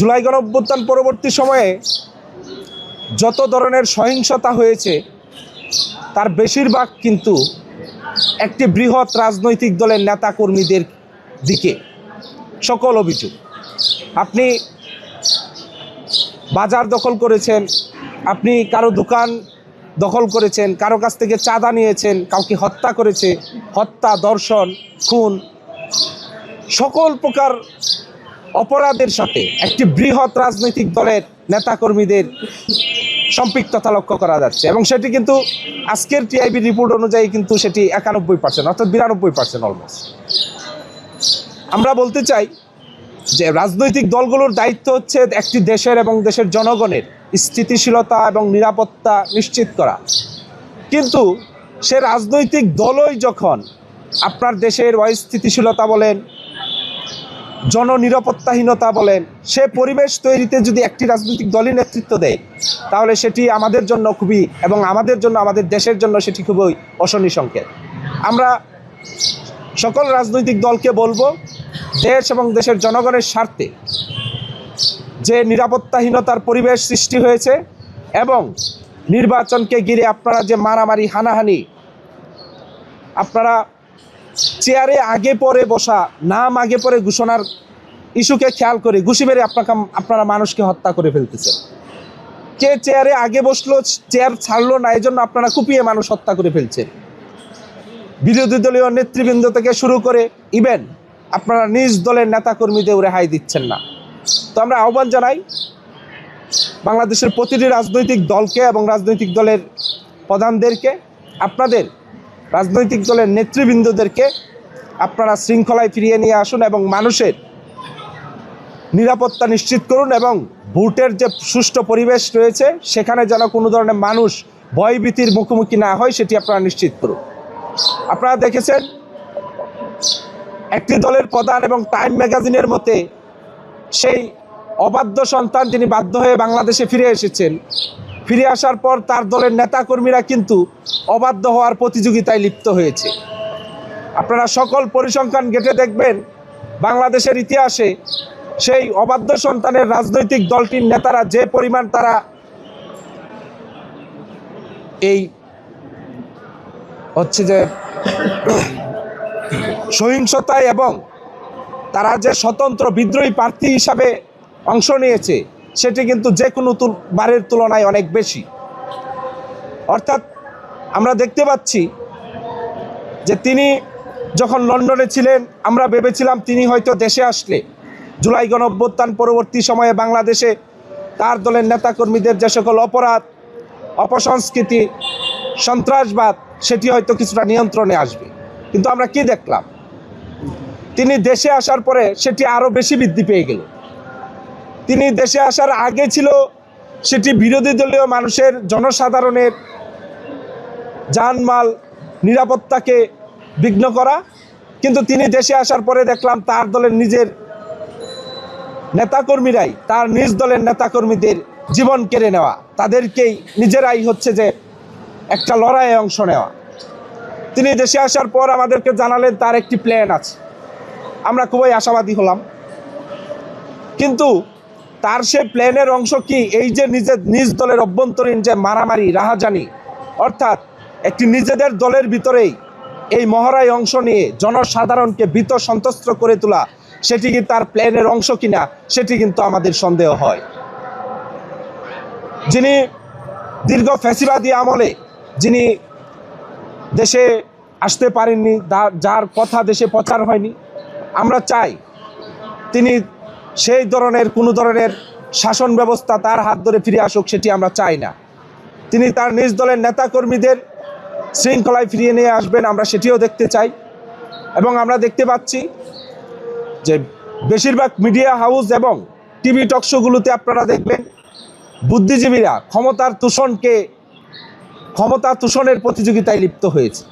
জুলাই গণ অভ্যুত্থান পরবর্তী সময়ে যত ধরনের সহিংসতা হয়েছে, তার বেশিরভাগ কিন্তু একটি বৃহৎ রাজনৈতিক দলের নেতাকর্মীদের দিকে। সকল অভিযোগ। আপনি বাজার দখল করেছেন, আপনি কারও দোকান দখল করেছেন, কারও কাছ থেকে চাঁদা নিয়েছেন, কাউকে হত্যা করেছে, হত্যা, দর্শন, খুন, সকল প্রকার অপরাধের সাথে একটি বৃহৎ রাজনৈতিক দলের নেতাকর্মীদের সম্পৃক্ততা লক্ষ্য করা যাচ্ছে। এবং সেটি কিন্তু আজকের টিআইবি রিপোর্ট অনুযায়ী কিন্তু সেটি একানব্বই পার্সেন্ট অর্থাৎ বিরানব্বই পার্সেন্ট অলমোস্ট আমরা বলতে চাই যে রাজনৈতিক দলগুলোর দায়িত্ব হচ্ছে একটি দেশের এবং দেশের জনগণের স্থিতিশীলতা এবং নিরাপত্তা নিশ্চিত করা। কিন্তু সে রাজনৈতিক দলই যখন আপনার দেশের অস্থিতিশীলতা বলেন জননিরাপত্তাহীনতা বলেন, সে পরিবেশ তৈরিতে যদি একটি রাজনৈতিক দলই নেতৃত্ব দেয়, তাহলে সেটি আমাদের জন্য খুবই এবং আমাদের জন্য, আমাদের দেশের জন্য সেটি খুবই অশনি সংকেত। আমরা সকল রাজনৈতিক দলকে বলব, দেশ এবং দেশের জনগণের স্বার্থে যে নিরাপত্তাহীনতার পরিবেশ সৃষ্টি হয়েছে এবং নির্বাচনকে ঘিরে আপনারা যে মারামারি, হানাহানি, আপনারা চেয়ারে আগে পরে বসা, নাম আগে পরে ঘোষণার ইস্যুকে খেয়াল করে ঘুষি মেরে আপনাকে, আপনারা মানুষকে হত্যা করে ফেলতেছেন। কে চেয়ারে আগে বসল, চেয়ার ছাড়লো না এই জন্য আপনারা কুপিয়ে মানুষ হত্যা করে ফেলছেন। বিরোধী দলীয় নেতৃবৃন্দ থেকে শুরু করে ইভেন আপনারা নিজ দলের নেতাকর্মীদের রেহাই দিচ্ছেন না। তো আমরা আহ্বান জানাই বাংলাদেশের প্রতিটি রাজনৈতিক দলকে এবং রাজনৈতিক দলের প্রধানদেরকে, আপনাদের রাজনৈতিক দলের নেতৃবৃন্দদেরকে আপনারা শৃঙ্খলায় ফিরিয়ে নিয়ে আসুন এবং মানুষের নিরাপত্তা নিশ্চিত করুন এবং ভোটের যে সুষ্ঠু পরিবেশ রয়েছে, সেখানে যেন কোনো ধরনের মানুষ ভয়ভীতির মুখোমুখি না হয়, সেটি আপনারা নিশ্চিত করুন। আপনারা দেখেছেন, একটি দলের প্রধান এবং টাইম ম্যাগাজিনের মতে সেই অবাধ্য সন্তান তিনি বাধ্য হয়ে বাংলাদেশে ফিরে এসেছেন। ফিরে আসার পর তার দলের নেতাকর্মীরা কিন্তু অবাধ্য হওয়ার প্রতিযোগিতায় লিপ্ত হয়েছে। আপনারা সকল পরিসংখ্যান ঘেটে দেখবেন, বাংলাদেশের ইতিহাসে সেই অবাধ্য সন্তানের রাজনৈতিক দলটির নেতারা যে পরিমাণ তারা এই হচ্ছে যে সহিংসতায় এবং তারা যে স্বতন্ত্র বিদ্রোহী প্রার্থী হিসাবে অংশ নিয়েছে সেটি কিন্তু যে কোনো বারের তুলনায় অনেক বেশি। অর্থাৎ আমরা দেখতে পাচ্ছি যে তিনি যখন লন্ডনে ছিলেন, আমরা ভেবেছিলাম তিনি হয়তো দেশে আসলে। জুলাই গণ অভ্যুত্থান পরবর্তী সময়ে বাংলাদেশে তার দলের নেতাকর্মীদের যে সকল অপরাধ, অপসংস্কৃতি, সন্ত্রাসবাদ, সেটি হয়তো কিছুটা নিয়ন্ত্রণে আসবে। কিন্তু আমরা কি দেখলাম? তিনি দেশে আসার পরে সেটি আরও বেশি বৃদ্ধি পেয়ে গেল। তিনি দেশে আসার আগে ছিল সেটি বিরোধী দলীয় মানুষের জনসাধারণের জানমাল নিরাপত্তাকে বিঘ্ন করা। কিন্তু তিনি দেশে আসার পরে দেখলাম তার দলের নিজের নেতাকর্মীরাই তার নিজ দলের নেতাকর্মীদের জীবন কেড়ে নেওয়া। তাদেরকেই নিজেরাই হচ্ছে যে একটা লড়াইয়ে অংশ নেওয়া। তিনি দেশে আসার পর আমাদেরকে জানালেন তার একটি প্ল্যান আছে। আমরা খুবই আশাবাদী হলাম। কিন্তু তার সে প্ল্যানের অংশ কি? এই যে নিজের নিজ দলের অভ্যন্তরীণ যে মারামারি, রাহাজানি, অর্থাৎ একটি নিজেদের দলের ভিতরেই এই মহড়ায় অংশ নিয়ে জনসাধারণকে ভীত সন্ত্রস্ত করে তোলা, সেটি কি তার প্ল্যানের অংশ কিনা? সেটি কিন্তু আমাদের সন্দেহ হয়। যিনি দীর্ঘ ফ্যাসিবাদী আমলে, যিনি দেশে আসতে পারেননি যার কথা দেশে প্রচার হয়নি, আমরা চাই তিনি সেই ধরনের, কোনো ধরনের শাসন ব্যবস্থা তার হাত ধরে ফিরে আসুক, সেটি আমরা চাই না। তিনি তার নিজ দলের নেতাকর্মীদের শৃঙ্খলায় ফিরিয়ে নিয়ে আসবেন, আমরা সেটিও দেখতে চাই। এবং আমরা দেখতে পাচ্ছি যে বেশিরভাগ মিডিয়া হাউস এবং টিভি টকশোগুলোতে আপনারা দেখবেন, বুদ্ধিজীবীরা ক্ষমতার তোষণকে, ক্ষমতা তোষণের প্রতিযোগিতায় লিপ্ত হয়েছে।